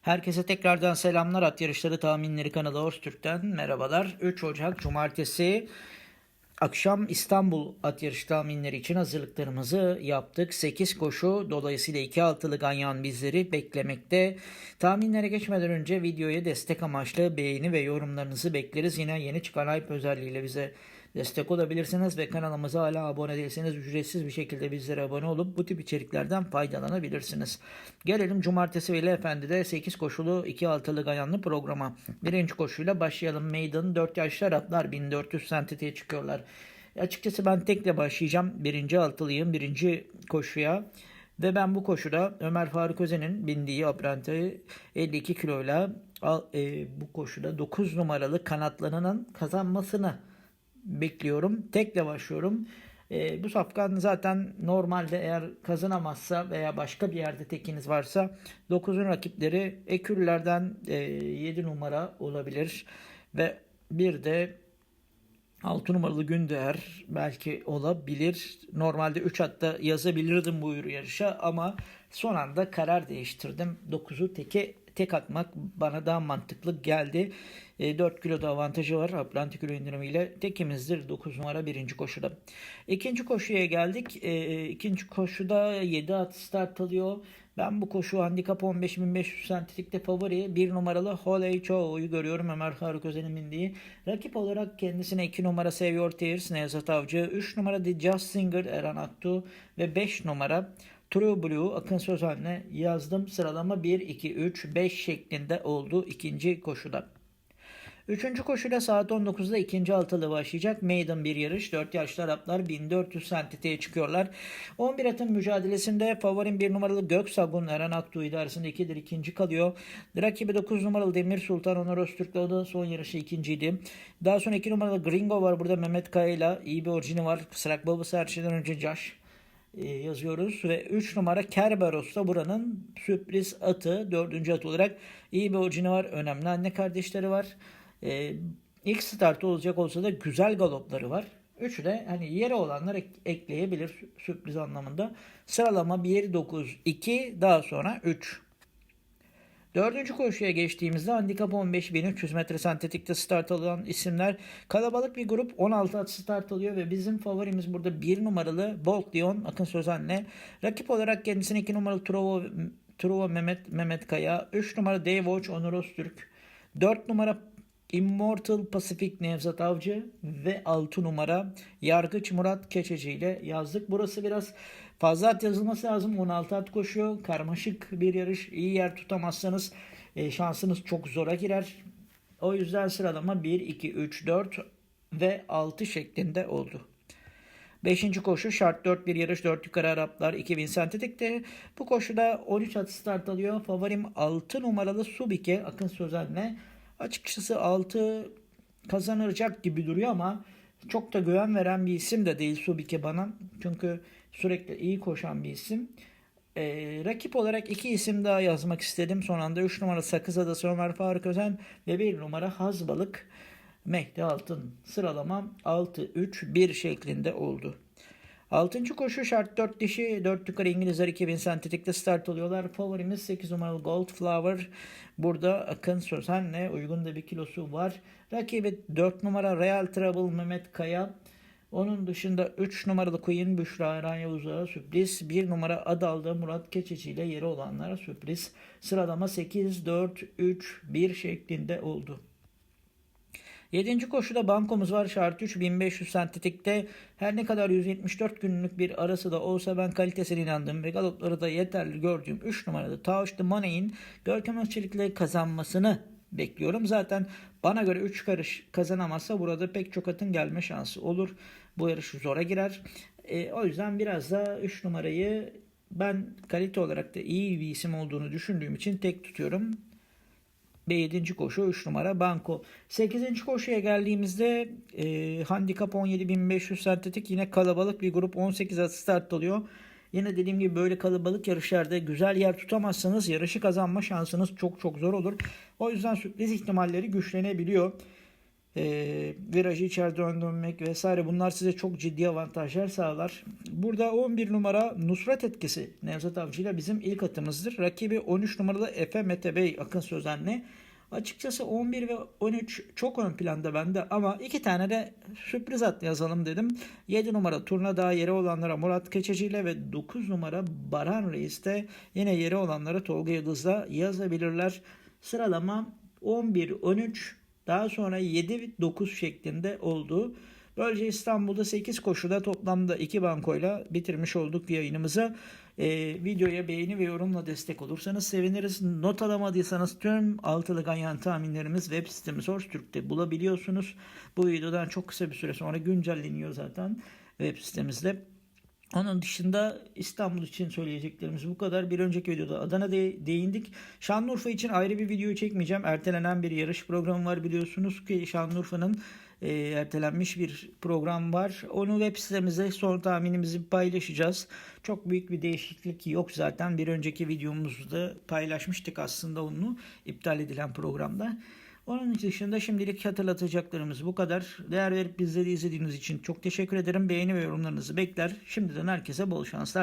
Herkese tekrardan selamlar. At Yarışları Tahminleri kanalı Öztürk'ten merhabalar. 3 Ocak Cumartesi akşam İstanbul at yarışı tahminleri için hazırlıklarımızı yaptık. 8 koşu dolayısıyla 2 altılı ganyan bizleri beklemekte. Tahminlere geçmeden önce videoya destek amaçlı beğeni ve yorumlarınızı bekleriz. Yine yeni çıkan hype özelliğiyle bize destek olabilirsiniz ve kanalımıza hala abone değilseniz ücretsiz bir şekilde bizlere abone olup bu tip içeriklerden faydalanabilirsiniz. Gelelim Cumartesi ve Efendi'de 8 koşulu 2 altılı ganyanlı programa. Birinci koşuyla başlayalım. Maiden 4 yaşlar atlar 1400 sentitiye çıkıyorlar. Açıkçası ben tekle başlayacağım. Birinci altılıyım. Birinci koşuya. Ve ben bu koşuda Ömer Faruk Özen'in bindiği Apranta'yı 52 kiloyla e, bu koşuda 9 numaralı kanatlarının kazanmasını bekliyorum. Tekle başlıyorum. E, bu safkan zaten normalde eğer kazanamazsa veya başka bir yerde tekiniz varsa 9'un rakipleri ekürlerden e, 7 numara olabilir. Ve bir de 6 numaralı Gündoğer belki olabilir. Normalde 3 hatta yazabilirdim bu yarışa ama son anda karar değiştirdim. 9'u teke tek atmak bana daha mantıklı geldi. E, 4 kiloda avantajı var. Atlantik kilo indirimiyle tekimizdir 9 numara birinci koşuda. İkinci koşuya geldik. E, ikinci koşuda 7 at start alıyor. Ben bu koşu handikap 15.500 sentetikte favori 1 numaralı Holey Cho'yu görüyorum Ömer Faruk Özen'in bindiği. Rakip olarak kendisine 2 numara Seviyor Tears Nevzat Avcı, 3 numara The Just Singer Eren Aktu ve 5 numara True Blue Akın Sözen'le yazdım. Sıralama 1, 2, 3, 5 şeklinde oldu ikinci koşuda. Üçüncü koşuyla saat 19'da ikinci altılı başlayacak. Maiden bir yarış. 4 yaşlı Araplar 1400 sentiteye çıkıyorlar. 11 atın mücadelesinde favorim 1 numaralı Göksagun Eren Aktuğ idaresinde 2'dir ikinci kalıyor. Rakibi 9 numaralı Demir Sultan Onur Öztürk'le son yarışı ikinciydi. Daha sonra 2 numaralı Gringo var burada Mehmet Kaya'yla. iyi bir orijini var. Sırak babası her şeyden önce e, yazıyoruz ve 3 numara Kerberos da buranın sürpriz atı 4. at olarak iyi bir orijini var. Önemli anne kardeşleri var. E, ilk startı olacak olsa da güzel galopları var. Üçü de hani yeri olanlar ek- ekleyebilir sürpriz anlamında. Sıralama 1, 9, 2 daha sonra 3. Dördüncü koşuya geçtiğimizde handikap 15.300 metre sentetikte start alan isimler kalabalık bir grup 16 at start alıyor ve bizim favorimiz burada 1 numaralı Bolt Leon Akın Sözen'le rakip olarak kendisine 2 numaralı Truva, Truva Mehmet, Mehmet Kaya 3 numara Dave Watch Onur Öztürk 4 numara Immortal Pacific Nevzat Avcı ve 6 numara Yargıç Murat Keçeci ile yazdık. Burası biraz fazla at yazılması lazım. 16 at koşuyor. Karmaşık bir yarış. İyi yer tutamazsanız e, şansınız çok zora girer. O yüzden sıralama 1, 2, 3, 4 ve 6 şeklinde oldu. Beşinci koşu şart 4 bir yarış 4 yukarı Araplar 2000 sentetikte. Bu koşuda 13 at start alıyor. Favorim 6 numaralı Subike Akın Sözen'le. Açıkçası 6 kazanacak gibi duruyor ama çok da güven veren bir isim de değil Subike bana. Çünkü sürekli iyi koşan bir isim. Ee, rakip olarak iki isim daha yazmak istedim. Son anda 3 numara Sakız Adası Ömer Faruk Özen ve 1 numara Hazbalık Mehdi Altın. Sıralamam 6-3-1 şeklinde oldu. Altıncı koşu şart 4 dişi 4 yukarı İngilizler 2000 sentetikte start alıyorlar. Favorimiz 8 numaralı Gold Flower. Burada Akın Sözen'le uygun da bir kilosu var. Rakibi 4 numara Real Trouble Mehmet Kaya. Onun dışında 3 numaralı Queen Büşra Eren Yavuz'a sürpriz. 1 numara Adal'da Murat Keçeci ile yeri olanlara sürpriz. Sıralama 8, 4, 3, 1 şeklinde oldu. Yedinci koşuda bankomuz var. Şart 3 1500 sentetikte. Her ne kadar 174 günlük bir arası da olsa ben kalitesine inandığım ve galopları da yeterli gördüğüm 3 numaralı Touch the Money'in Görkem Özçelik'le kazanmasını bekliyorum. Zaten bana göre 3 karış kazanamazsa burada pek çok atın gelme şansı olur. Bu yarış zora girer. E, o yüzden biraz da 3 numarayı ben kalite olarak da iyi bir isim olduğunu düşündüğüm için tek tutuyorum. Ve 7. koşu 3 numara Banko. 8. koşuya geldiğimizde e, handikap 17.500 sentetik yine kalabalık bir grup 18 at start alıyor. Yine dediğim gibi böyle kalabalık yarışlarda güzel yer tutamazsanız yarışı kazanma şansınız çok çok zor olur. O yüzden sürpriz ihtimalleri güçlenebiliyor. E, virajı içeride dönmek vesaire bunlar size çok ciddi avantajlar sağlar. Burada 11 numara Nusret etkisi Nevzat Avcı ile bizim ilk atımızdır. Rakibi 13 numaralı Efe Mete Bey Akın Sözenli. Açıkçası 11 ve 13 çok ön planda bende ama iki tane de sürpriz at yazalım dedim. 7 numara turna daha yeri olanlara Murat Keçeci ile ve 9 numara Baran Reis de yine yeri olanlara Tolga Yıldız'la yazabilirler. Sıralama 11, 13 daha sonra 7 9 şeklinde oldu. Böylece İstanbul'da 8 koşuda toplamda 2 bankoyla bitirmiş olduk yayınımızı. Ee, videoya beğeni ve yorumla destek olursanız seviniriz. Not alamadıysanız tüm altılı ganyan tahminlerimiz web sitemiz Horstürk'te bulabiliyorsunuz. Bu videodan çok kısa bir süre sonra güncelleniyor zaten web sitemizde. Onun dışında İstanbul için söyleyeceklerimiz bu kadar. Bir önceki videoda Adana'da değindik. Şanlıurfa için ayrı bir video çekmeyeceğim. Ertelenen bir yarış programı var biliyorsunuz ki Şanlıurfa'nın e, ertelenmiş bir program var. Onu web sitemizde son tahminimizi paylaşacağız. Çok büyük bir değişiklik yok zaten. Bir önceki videomuzda paylaşmıştık aslında onu iptal edilen programda. Onun dışında şimdilik hatırlatacaklarımız bu kadar. Değer verip bizleri izlediğiniz için çok teşekkür ederim. Beğeni ve yorumlarınızı bekler. Şimdiden herkese bol şanslar.